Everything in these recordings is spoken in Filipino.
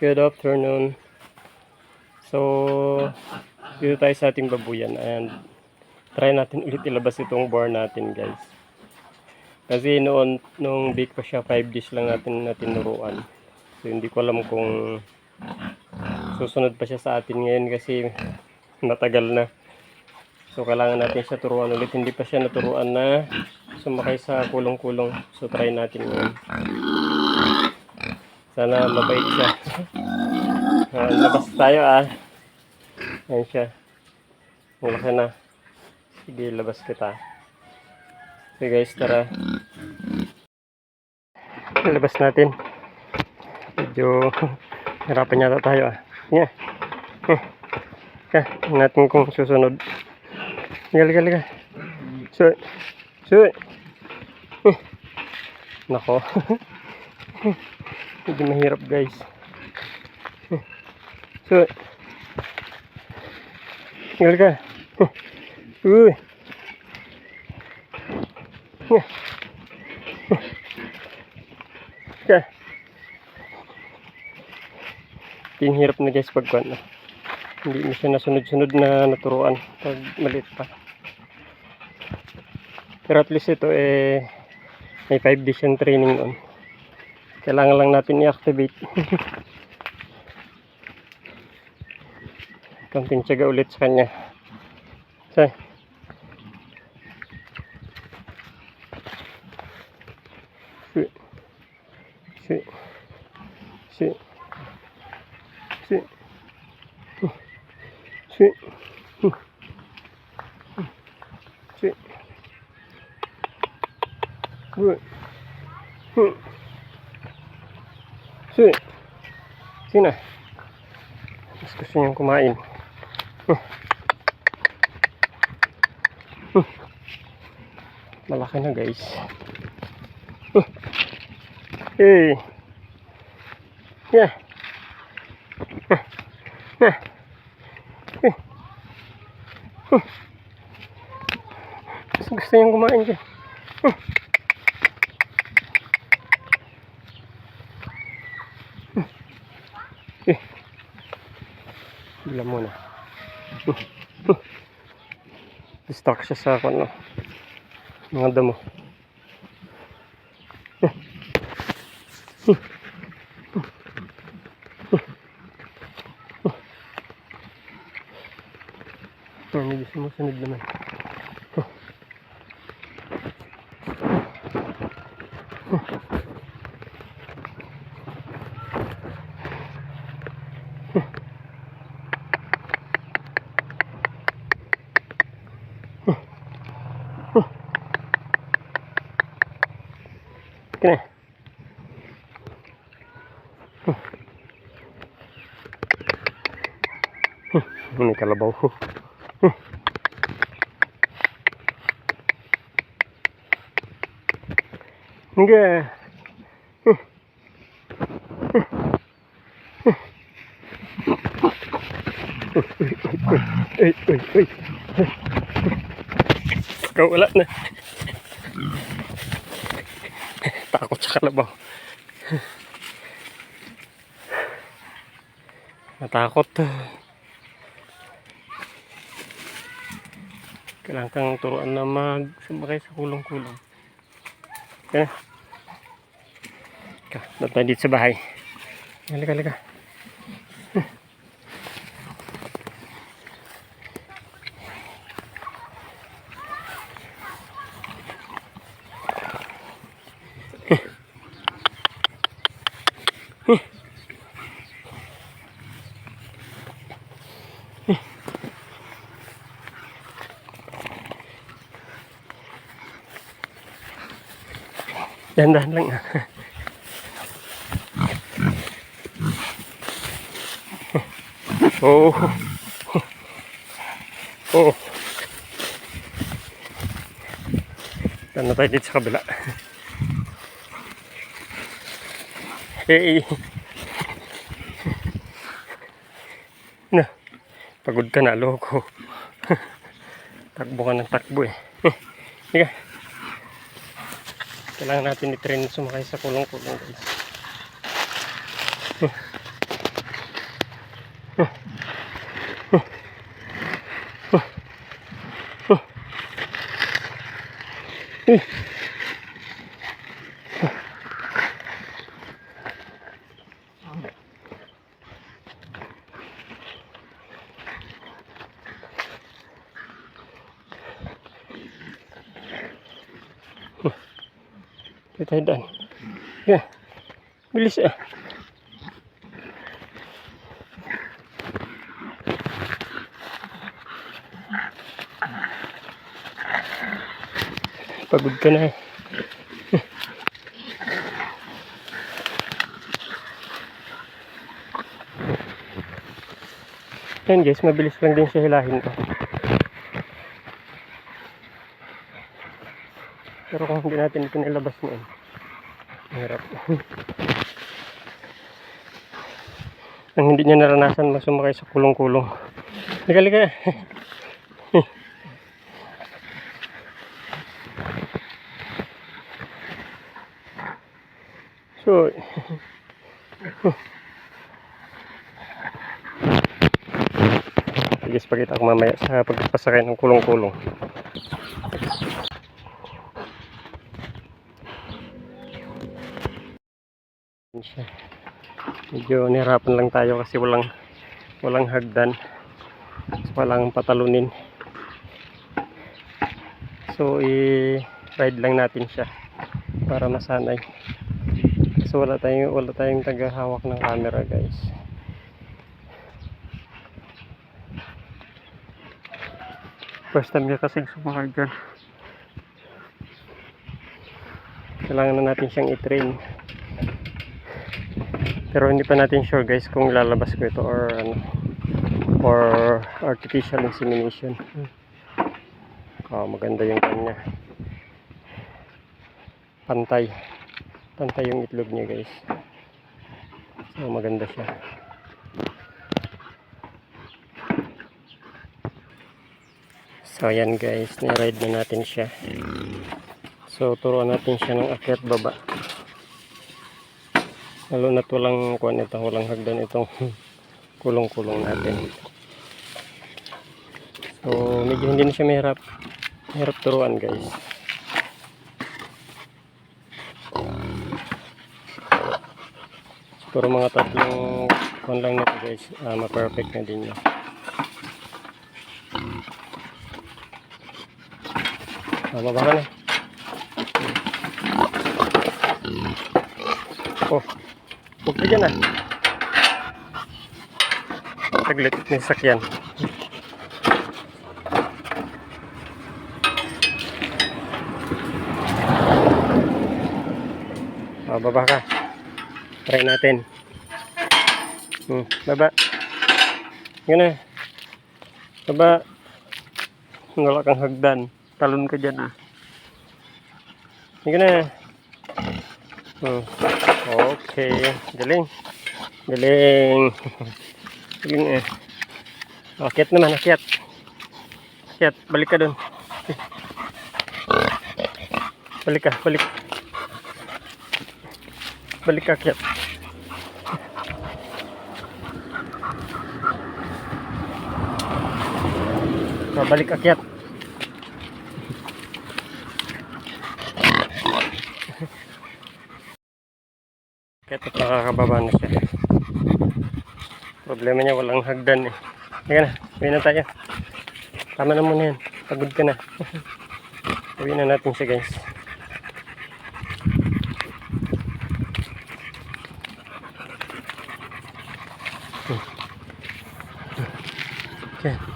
Good afternoon. So, dito tayo sa ating babuyan and try natin ulit ilabas itong bar natin guys. Kasi noon, nung bake pa siya, 5 days lang natin na tinuruan. So, hindi ko alam kung susunod pa siya sa atin ngayon kasi matagal na. So, kailangan natin siya turuan ulit. Hindi pa siya naturuan na sumakay sa kulong-kulong. So, try natin ngayon. Sana mabait siya. Ah, labas tayo ah. Ayan siya. Malaki na. Sige, labas kita. So guys, tara. Labas natin. Medyo hirapan yata tayo ah. Yeah. Eh. Ka, natin kung susunod. Liga, liga, liga. Suy. Suy. Eh. Nako. Medyo mahirap guys. So, tinggal ka. Uy. Ka. Yung hirap na guys pag na. Hindi mo siya nasunod-sunod na naturuan pag maliit pa. Pero at least ito eh may 5 days training on. Kailangan lang natin i-activate. Konting tiyaga ulit sa kanya. Say. Si. Si. Si. Si. Si. Si. Good. Hmm. Si. Sina. Mas gusto niyang kumain. Huh. Huh. Malaki na guys. Huh. Hey. Yeah. Huh. Yeah. Hey. Huh. Mas gusto niyang kumain dyan. Huh. Huh. Eh. Bila muna. Distract siya sa ano, mga damo. Oh, medyo sumusunod naman. Kini. Ini kalabaw. Enggak. Uy, uy, uy. Ikaw wala na. Takot sa kalabaw. Natakot. Kailangan kang turuan na mag sumakay sa kulong-kulong. Ka, doon tayo dito sa bahay. Halika, halika. Dahan-dahan lang. Oh. Oh. Ano tayo dito sa kabila? Hey. Na. Pagod ka na, loko. takbo ka ng takbo eh. Higa kailangan natin i-train sumakay sa kulong-kulong guys huh. Huh. Huh. Huh. Huh. Huh. Kita dan. Ya. Bilis ah. Pagod ka na. Yan guys, mabilis lang din siya hilahin to. Pero kung hindi natin ito nilabas noon, mahirap. Ang hindi niya naranasan masumakay sa kulong-kulong. Liga, liga. so, Sige, pakita ko mamaya sa pagpasakay ng kulong-kulong. Medyo nahirapan lang tayo kasi walang walang hagdan. Walang patalunin. So, i-ride lang natin siya para masanay. Kasi wala tayong wala tayong tagahawak ng camera, guys. First time niya kasing sumakay dyan. Kailangan na natin siyang i-train. Pero hindi pa natin sure guys kung lalabas ko ito or ano or artificial insemination. Oh, maganda yung kanya. Pantay. Pantay yung itlog niya guys. So maganda siya. So ayan guys, ni-ride na natin siya. So turuan natin siya ng akyat baba. Lalo na't walang kuan ito, walang hagdan itong kulong-kulong natin. So medyo hindi na siya mahirap. Mahirap turuan guys. Pero mga tatlong kuan lang nito guys, ah, ma-perfect na din yun. Ah, baba na. Oh, huwag ka dyan ah. Saglit, may sakyan. Ah, baba ka. Try natin. Hmm, baba. Yan na. Baba. Wala kang hagdan. Talon ka dyan ah. Yan na. Hmm. Okay. Galing. Galing. Galing eh. Akyat naman, akyat. Akyat. Balik ka dun. Balik ka, balik. Balik ka, akyat. Ah, balik akyat. Nakakababa na siya. Problema niya walang hagdan eh. Teka na, uwi na tayo. Tama na muna yan. Pagod ka na. uwi na natin siya guys. Okay.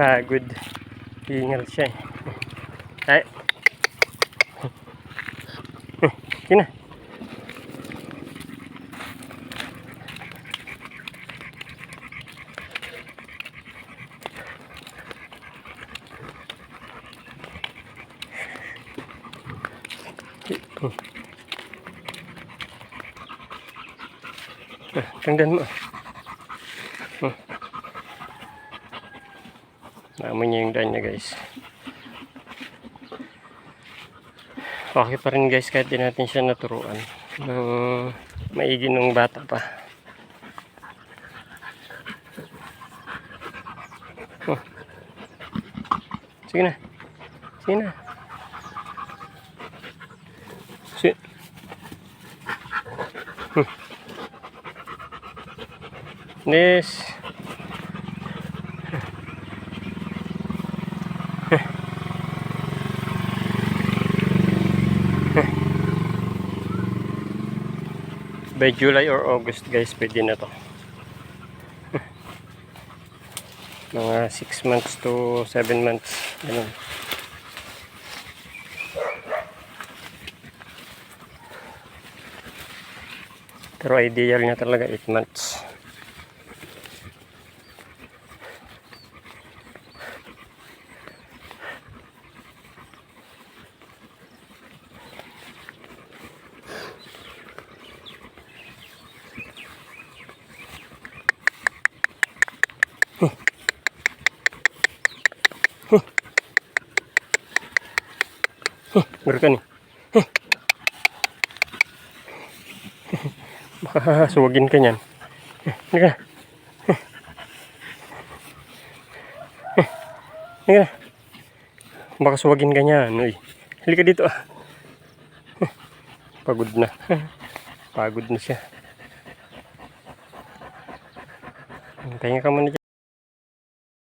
Pagod. Hingal siya eh. Ay. Kina. Ah, Tanggan mo. Naamoy niya yung daan niya guys. Okay pa rin guys kahit di natin siya naturuan. Um, maigi nung bata pa. Huh. Sige na. Sige na. Sige. Hmm. This By July or August guys, pwede na to. Mga 6 months to 7 months. Ganun. Pero ideal niya talaga 8 months. Ka ni. Baka suwagin ka niyan. Halika. Halika. Baka suwagin ka niyan. Uy. Halika dito ah. Pagod na. Pagod na siya. Pahinga ka muna.